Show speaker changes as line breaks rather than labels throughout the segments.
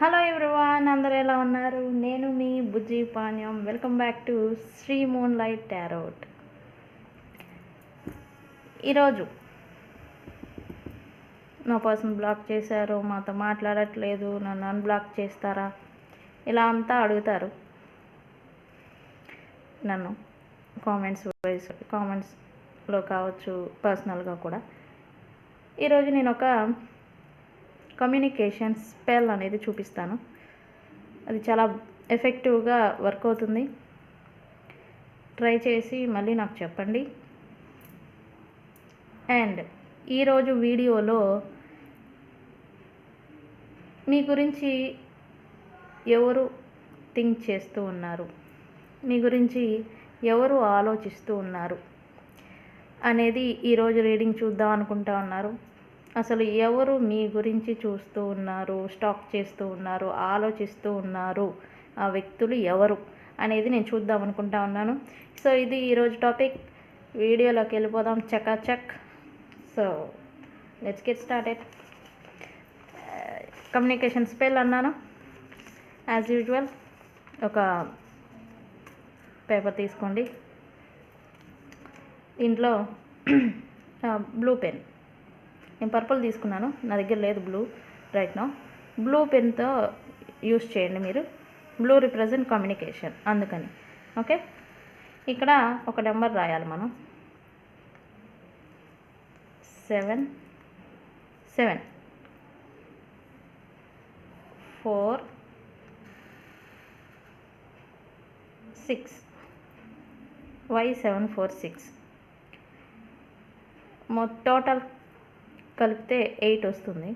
Hello everyone అందరూ ఎలా ఉన్నారు? నేను మీ Bujji Panyam. Welcome back to Sri moon light tarot ఈరోజు నా పర్సన్ బ్లాక్ చేశారు మాతో మాట్లాడట్లేదు నన్ను అన్బ్లాక్ చేస్తారా? ఇలా అంతా అడుగుతారు. నన్ను కామెంట్స్ వైస్ కామెంట్స్లో కావచ్చు పర్సనల్గా కూడా. ఈరోజు నేను ఒక కమ్యూనికేషన్ స్పెల్ అనేది చూపిస్తాను. అది చాలా ఎఫెక్టివ్గా వర్క్ అవుతుంది. ట్రై చేసి మళ్ళీ నాకు చెప్పండి. అండ్ ఈరోజు వీడియోలో మీ గురించి ఎవరు థింక్ చేస్తూ ఉన్నారు? మీ గురించి ఎవరు ఆలోచిస్తూ ఉన్నారు? అనేది ఈరోజు రీడింగ్ చూద్దాం అనుకుంటా ఉన్నారు. అసలు ఎవరు మీ గురించి చూస్తూ ఉన్నారు స్టాక్ చేస్తూ ఉన్నారు ఆలోచిస్తూ ఉన్నారు? ఆ వ్యక్తులు ఎవరు? అనేది నేను చూద్దాం అనుకుంటా ఉన్నాను. సో ఇది ఈరోజు టాపిక్. వీడియోలోకి వెళ్ళిపోదాం. చకాచక్ so let's get started communication spell అన్నాను. యాజ్ యూజువల్ ఒక పేపర్ తీసుకోండి. దీంట్లో బ్లూ పెన్ నేను పర్పుల్ తీసుకున్నాను. నా దగ్గర లేదు బ్లూ రైట్ నో బ్లూ పెన్తో యూస్ చేయండి మీరు. బ్లూ రిప్రజెంట్ కమ్యూనికేషన్ అందుకని. ఓకే ఇక్కడ ఒక నెంబర్ రాయాలి మనం. Seven seven four six why seven four six మొ టోటల్ కలిపితే ఎయిట్ వస్తుంది.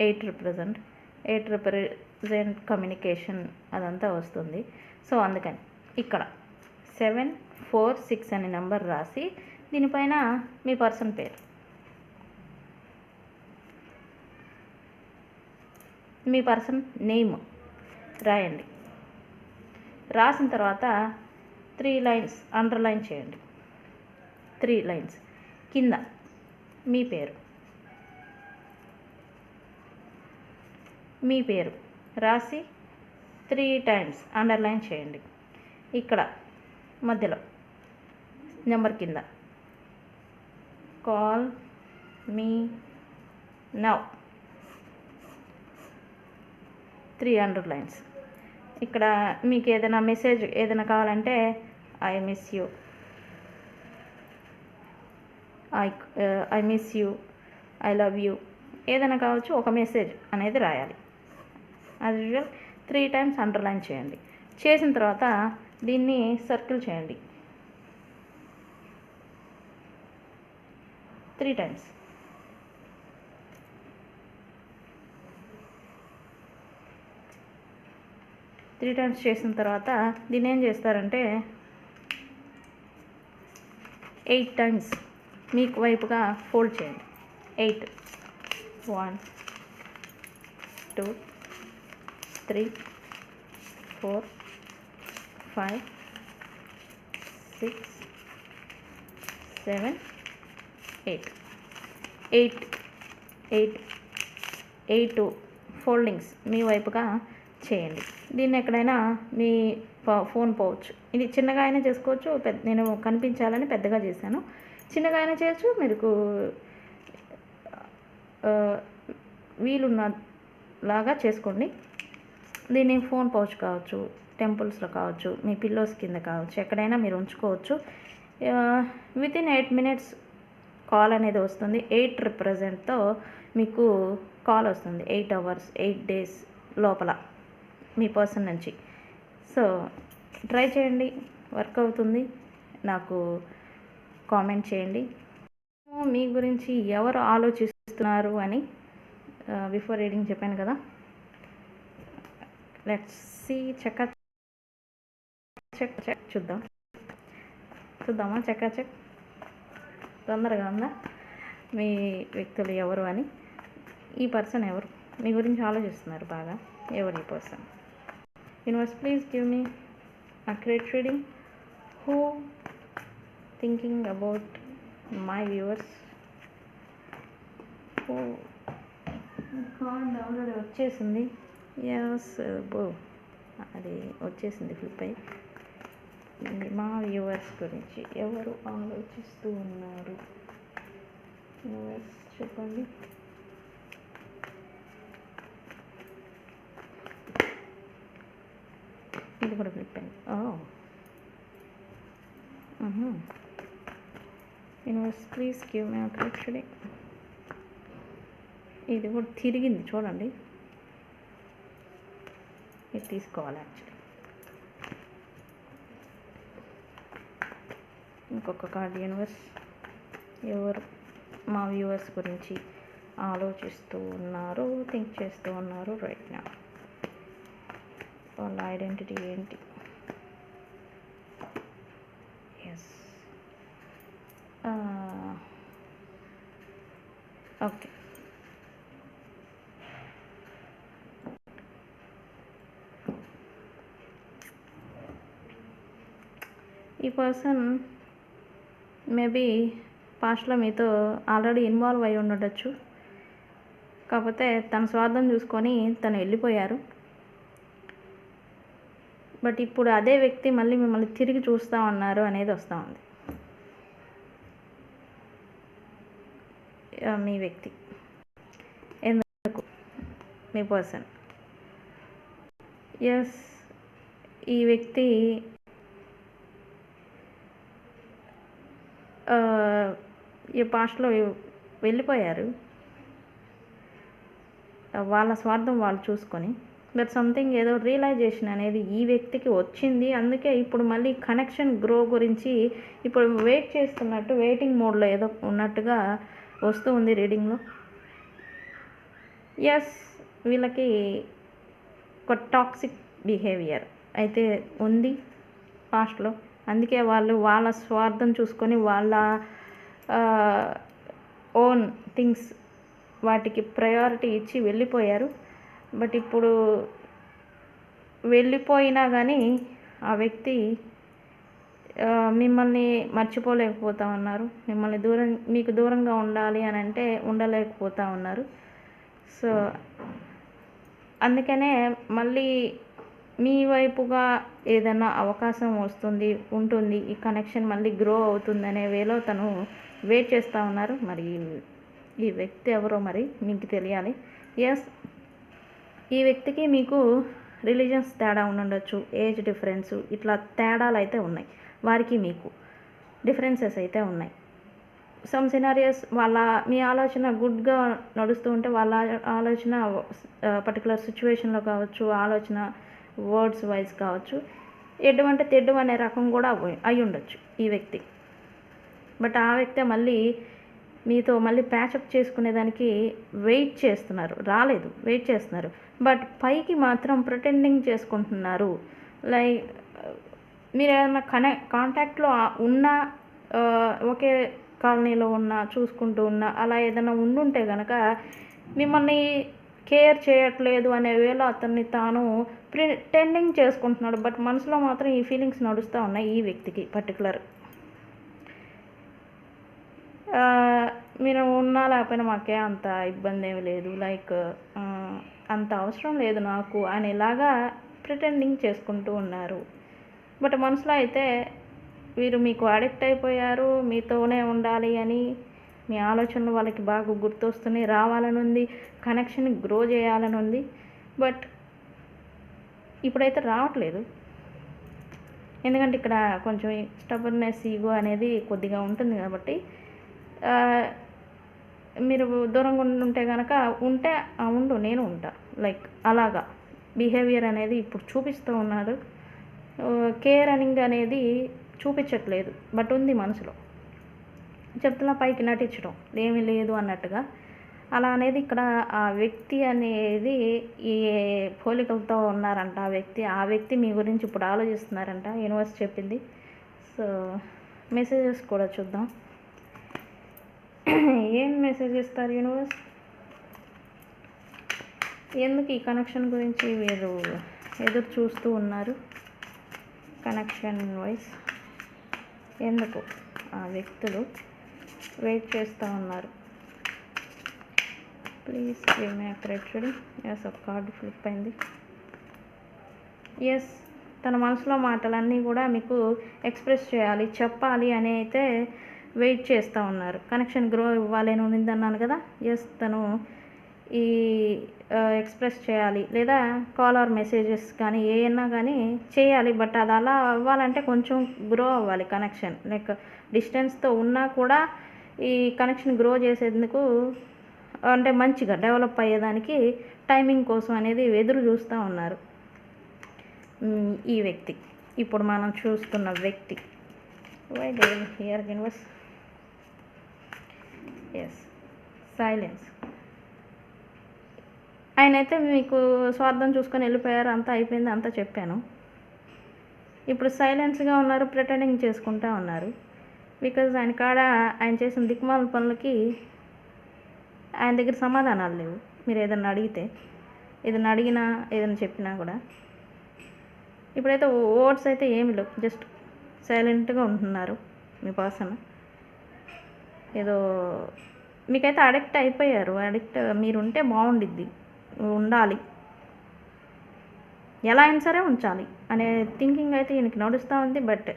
Eight represent. Eight represent communication అదంతా వస్తుంది. సో అందుకని ఇక్కడ సెవెన్ ఫోర్ సిక్స్ అనే నెంబర్ రాసి దీనిపైన మీ పర్సన్ పేరు మీ పర్సన్ నేమ్ రాయండి. రాసిన తర్వాత త్రీ లైన్స్ అండర్లైన్ చేయండి. Three lines. కింద మీ పేరు. మీ పేరు. రాసి త్రీ టైమ్స్ అండర్లైన్ చేయండి. ఇక్కడ మధ్యలో నెంబర్ కింద. Call me now three underlines. ఇక్కడ మీకు ఏదైనా మెసేజ్ ఏదైనా కావాలంటే I miss you I I miss you I love you ఏదైనా కావచ్చు ఒక మెసేజ్ అనేది రాయాలి. As usual three times underline చేయండి. చేసిన తర్వాత దీన్ని సర్కిల్ చేయండి. త్రీ టైమ్స్ త్రీ టైమ్స్ చేసిన తర్వాత దీన్ని ఏం చేస్తారంటే ఎయిట్ టైమ్స్ మీకు వైపుగా ఫోల్డ్ చేయండి. Eight one two three four five six seven eight. Eight eight eight foldings మీ వైపుగా చేయండి. దీన్ని ఎక్కడైనా మీ ఫోన్ పోవచ్చు. ఇది చిన్నగా అయినా చేసుకోవచ్చు పెద్ద నేను కనిపించాలని పెద్దగా చేశాను. చిన్నగా అయినా చేయొచ్చు మీకు వీలున్న లాగా చేసుకోండి. దీన్ని ఫోన్ పౌచ్ కావచ్చు టెంపుల్స్లో కావచ్చు మీ పిల్లోస్ కింద కావచ్చు ఎక్కడైనా మీరు ఉంచుకోవచ్చు. Within eight minutes call అనేది వస్తుంది. ఎయిట్ రిప్రజెంట్తో మీకు కాల్ వస్తుంది. ఎయిట్ అవర్స్ ఎయిట్ డేస్ లోపల మీ పర్సన్ నుంచి. సో ట్రై చేయండి. వర్క్ అవుతుంది. నాకు కామెంట్ చేయండి. మీ గురించి ఎవరు ఆలోచిస్తున్నారు అని బిఫోర్ రీడింగ్ చెప్పాను కదా. లెట్స్ సి చెక్క చెక్ చెక్ చూద్దాం. చూద్దామా? చెక్క చెక్ తొందరగా ఉందా? మీ వ్యక్తులు ఎవరు అని. ఈ పర్సన్ ఎవరు? మీ గురించి ఆలోచిస్తున్నారు బాగా. ఎవరు ఈ person? Universe please give me accurate reading who thinking about my viewers who card already వచ్చేసింది. ఎస్ బో. అది వచ్చేసింది ఫ్లిప్ అయ్యి మా వ్యూవర్స్ గురించి ఎవరు ఆలోచిస్తూ ఉన్నారు? వ్యూవర్స్ చెప్పండి. ఇది కూడా ఫ్లిప్ అయింది ఓ. Universe please give me actually ఇది కూడా తిరిగింది చూడండి. ఇది తీసుకోవాలి యాక్చువల్లీ ఇంకొక కార్డ్ యూనివర్స్ ఎవరు? మా వ్యూవర్స్ గురించి ఆలోచిస్తూ ఉన్నారు థింక్ చేస్తూ ఉన్నారు రైట్ నా వాళ్ళ ఐడెంటిటీ ఏంటి ఎస్ ఓకే ఈ పర్సన్ మేబీ పాస్ట్లో మీతో ఆల్రెడీ ఇన్వాల్వ్ అయి ఉండొచ్చు. కాకపోతే తన స్వార్థం చూసుకొని తను వెళ్ళిపోయారు. బట్ ఇప్పుడు అదే వ్యక్తి మళ్ళీ మిమ్మల్ని తిరిగి చూస్తూ ఉన్నారు అనేది వస్తూ ఉంది. మీ వ్యక్తి. ఎందుకు? మీ పర్సన్. ఎస్ ఈ వ్యక్తి ఈ పాస్ట్లో వెళ్ళిపోయారు. వాళ్ళ స్వార్థం వాళ్ళు చూసుకొని. బట్ సంథింగ్ ఏదో రియలైజేషన్ అనేది ఈ వ్యక్తికి వచ్చింది. అందుకే ఇప్పుడు మళ్ళీ కనెక్షన్ గ్రో గురించి ఇప్పుడు వెయిట్ చేస్తున్నట్టు వెయిటింగ్ మోడ్లో ఏదో ఉన్నట్టుగా వస్తూ ఉంది రీడింగ్లో ఎస్ వీళ్ళకి ఒక టాక్సిక్ బిహేవియర్ అయితే ఉంది పాస్ట్లో అందుకే వాళ్ళు వాళ్ళ స్వార్థం చూసుకొని వాళ్ళ ఓన్ థింగ్స్ వాటికి ప్రయారిటీ ఇచ్చి వెళ్ళిపోయారు. బట్ ఇప్పుడు వెళ్ళిపోయినా కానీ ఆ వ్యక్తి మిమ్మల్ని మర్చిపోలేకపోతా ఉన్నారు. మిమ్మల్ని దూరం మీకు దూరంగా ఉండాలి అని అంటే ఉండలేకపోతా ఉన్నారు. సో అందుకనే మళ్ళీ మీ వైపుగా ఏదైనా అవకాశం వస్తుంది ఉంటుంది ఈ కనెక్షన్ మళ్ళీ గ్రో అవుతుందనే వేలో తను వెయిట్ చేస్తూ ఉన్నారు. మరి ఈ వ్యక్తి ఎవరో మరి మీకు తెలియాలి. ఎస్ ఈ వ్యక్తికి మీకు రిలీజియన్స్ తేడా ఉండొచ్చు ఏజ్ డిఫరెన్స్ ఇట్లా తేడాలు అయితే ఉన్నాయి. వారికి మీకు డిఫరెన్సెస్ అయితే ఉన్నాయి. సమ్ సినారియస్ వాళ్ళ మీ ఆలోచన గుడ్గా నడుస్తూ ఉంటే వాళ్ళ ఆలోచన పర్టికులర్ సిచ్యువేషన్లో కావచ్చు ఆలోచన వర్డ్స్ వైజ్ కావచ్చు. ఎటువంటి తెడ్డు అనే రకం కూడా అయి ఉండొచ్చు ఈ వ్యక్తి. బట్ ఆ వ్యక్తి మళ్ళీ మీతో మళ్ళీ ప్యాచప్ చేసుకునేదానికి వెయిట్ చేస్తున్నారు. రాలేదు వెయిట్ చేస్తున్నారు. బట్ పైకి మాత్రం ప్రొటెండింగ్ చేసుకుంటున్నారు. లైక్ మీరు ఏదైనా కనెక్ట్ కాంటాక్ట్లో ఉన్న ఒకే కాలనీలో ఉన్న చూసుకుంటూ ఉన్న అలా ఏదైనా ఉండుంటే కనుక మిమ్మల్ని కేర్ చేయట్లేదు అనే వేళ అతన్ని తాను ప్రిటెండింగ్ చేసుకుంటున్నాడు. బట్ మనసులో మాత్రం ఈ ఫీలింగ్స్ నడుస్తూ ఉన్నాయి ఈ వ్యక్తికి పర్టికులర్ మీరు ఉన్నా లేకపోయినా మాకే అంత ఇబ్బంది ఏమి లేదు. లైక్ అంత అవసరం లేదు నాకు అనేలాగా ప్రిటెండింగ్ చేసుకుంటూ ఉన్నారు. బట్ మనసులో అయితే వీరు మీకు అడిక్ట్ అయిపోయారు మీతోనే ఉండాలి అని మీ ఆలోచనలు వాళ్ళకి బాగా గుర్తొస్తున్నాయి రావాలని ఉంది కనెక్షన్ గ్రో చేయాలని ఉంది బట్ ఇప్పుడైతే రావట్లేదు. ఎందుకంటే ఇక్కడ కొంచెం స్టబర్నెస్ ఈగో అనేది కొద్దిగా ఉంటుంది కాబట్టి మీరు దూరంగా ఉంటే కనుక ఉంటే "ఆ, ఉండు నేను ఉంటా. లైక్ అలాగా. బిహేవియర్ అనేది ఇప్పుడు చూపిస్తూ ఉన్నారు. కేర్ అనింగ్ అనేది చూపించట్లేదు. బట్ ఉంది మనసులో. చెప్తున్నా పైకి నటించడం. ఏమీ లేదు అన్నట్టుగా. అలా అనేది ఇక్కడ ఆ వ్యక్తి అనేది ఈ పోలికలతో ఉన్నారంట ఆ వ్యక్తి. ఆ వ్యక్తి మీ గురించి ఇప్పుడు ఆలోచిస్తున్నారంట. యూనివర్స్ చెప్పింది. సో మెసేజెస్ కూడా చూద్దాం. ఏం మెసేజ్ ఇస్తారు యూనివర్స్? ఎందుకు ఈ కనెక్షన్ గురించి మీరు ఎదురు చూస్తూ ఉన్నారు? Connection wise. ఎందుకు? ఆ వ్యక్తులు. వెయిట్ చేస్తూ ఉన్నారు. Please give me accurate yes ఒక కార్డు ఫ్లిప్ అయింది. ఎస్ తన మనసులో మాటలన్నీ కూడా మీకు ఎక్స్ప్రెస్ చేయాలి చెప్పాలి అని అయితే వెయిట్ చేస్తూ ఉన్నారు. కనెక్షన్ గ్రో ఇవ్వాలని ఉందన్నాను అన్నాను కదా? ఎస్ తను ఈ ఎక్స్ప్రెస్ చేయాలి. లేదా కాల్ ఆర్ మెసేజెస్ కానీ ఏమన్నా కానీ చేయాలి బట్ అది అలా అవ్వాలంటే కొంచెం గ్రో అవ్వాలి కనెక్షన్ లైక్ డిస్టెన్స్తో ఉన్నా కూడా ఈ కనెక్షన్ గ్రో చేసేందుకు అంటే మంచిగా డెవలప్ అయ్యేదానికి టైమింగ్ కోసం అనేది ఎదురు చూస్తూ ఉన్నారు. ఈ వ్యక్తి. ఇప్పుడు మనం చూస్తున్న వ్యక్తి. Why here universe yes silence ఆయన అయితే మీకు స్వార్థం చూసుకొని వెళ్ళిపోయారు అంతా అయిపోయింది అంతా చెప్పాను. ఇప్పుడు సైలెన్స్గా ఉన్నారు ప్రిటెండింగ్ చేసుకుంటా ఉన్నారు. బికాజ్ ఆయన కాడ ఆయన చేసిన దిక్మాల పనులకి ఆయన దగ్గర సమాధానాలు లేవు. మీరు ఏదన్నా అడిగితే ఏదన్నా అడిగినా ఏదైనా చెప్పినా కూడా. ఇప్పుడైతే ఓట్స్ అయితే ఏమి లేవు. జస్ట్ సైలెంట్గా ఉంటున్నారు మీ పర్సన్. ఏదో మీకైతే అడిక్ట్ అయిపోయారు. అడిక్ట్ మీరు ఉంటే బాగుండిద్ది. ఉండాలి. ఎలా అయినా సరే ఉంచాలి అనే థింకింగ్ అయితే ఈయనకి నడుస్తూ ఉంది. బట్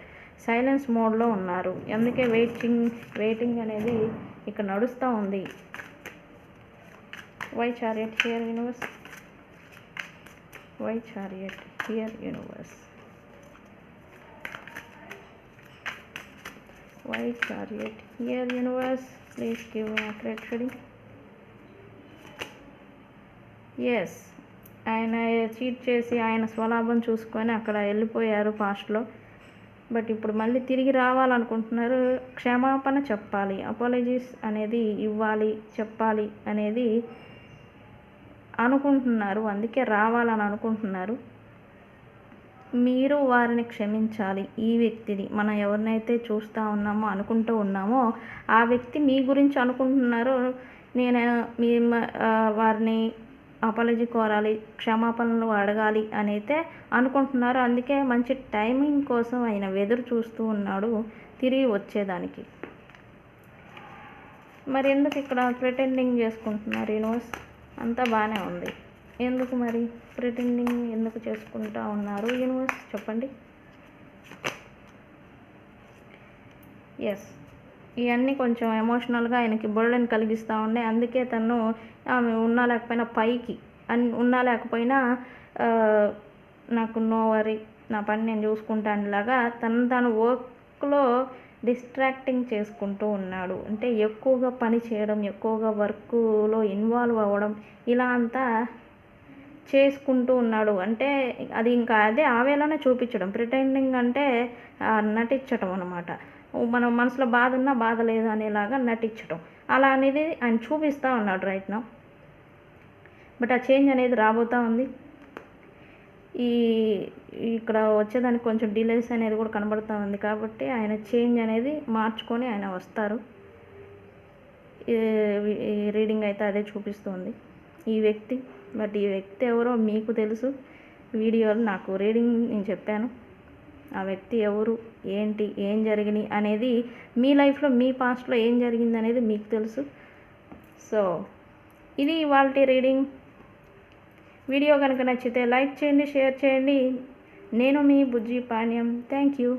సైలెన్స్ మోడ్లో ఉన్నారు. అందుకే వెయిటింగ్ వెయిటింగ్ అనేది ఇక్కడ నడుస్తూ ఉంది. Why chariot here universe why chariot here universe why chariot here universe please give accurate reading yes ఆయన చీట్ చేసి ఆయన స్వలాభం చూసుకొని అక్కడ వెళ్ళిపోయారు పాస్ట్లో బట్ ఇప్పుడు మళ్ళీ తిరిగి రావాలనుకుంటున్నారు క్షమాపణ చెప్పాలి. అపాలజీస్ అనేది ఇవ్వాలి చెప్పాలి అనేది అనుకుంటున్నారు. అందుకే రావాలని అనుకుంటున్నారు. మీరు వారిని క్షమించాలి. ఈ వ్యక్తిని మనం ఎవరినైతే చూస్తూ ఉన్నామో అనుకుంటూ ఉన్నామో ఆ వ్యక్తి మీ గురించి అనుకుంటున్నారో నేను మీ వారిని అపాలజీ కోరాలి క్షమాపణలు అడగాలి అని అయితే అనుకుంటున్నారు. అందుకే మంచి టైమింగ్ కోసం ఆయన వెదురు చూస్తూ ఉన్నాడు తిరిగి వచ్చేదానికి. మరి ఎందుకు ఇక్కడ ప్రిటెండింగ్ చేసుకుంటున్నారు? యూనివర్స్ అంతా బాగానే ఉంది. ఎందుకు మరి ప్రిటెండింగ్ ఎందుకు చేసుకుంటా ఉన్నారు? యూనివర్స్ చెప్పండి. ఎస్ ఇవన్నీ కొంచెం ఎమోషనల్గా ఆయనకి బర్డెన్ కలిగిస్తూ ఉన్నాయి. అందుకే తను ఆమె ఉన్నా లేకపోయినా పైకి అన్ ఉన్నా లేకపోయినా నాకు నో వరి నా పని నేను చూసుకుంటాను లాగా తను తను వర్క్లో డిస్ట్రాక్టింగ్ చేసుకుంటూ ఉన్నాడు. అంటే ఎక్కువగా పని చేయడం ఎక్కువగా వర్క్లో ఇన్వాల్వ్ అవ్వడం ఇలా అంతా చేసుకుంటూ ఉన్నాడు. అంటే అది ఇంకా అదే ఆ వేళనే చూపించడం. ప్రిటెండింగ్ అంటే నటించడం అనమాట మనం మనసులో బాధ ఉన్నా బాధ లేదు అనేలాగా నటించడం అలా అనేది ఆయన చూపిస్తూ ఉన్నాడు రైట్ నా బట్ ఆ చేంజ్ అనేది రాబోతూ ఉంది. ఈ ఇక్కడ వచ్చేదానికి కొంచెం డిలేస్ అనేది కూడా కనబడుతూ ఉంది కాబట్టి ఆయన చేంజ్ అనేది మార్చుకొని ఆయన వస్తారు. ఈ- రీడింగ్ అయితే అదే చూపిస్తుంది ఈ వ్యక్తి బట్ ఈ వ్యక్తి ఎవరో మీకు తెలుసు. వీడియోలు నాకు రీడింగ్ నేను చెప్పాను. ఆ వ్యక్తి ఎవరు ఏంటి ఏం జరిగినాయి అనేది మీ లైఫ్లో మీ పాస్ట్లో ఏం జరిగింది అనేది మీకు తెలుసు. సో ఇది ఇవాళ రీడింగ్. వీడియో కనుక నచ్చితే లైక్ చేయండి షేర్ చేయండి. నేను మీ బుజ్జి పాణ్యం. Thank you.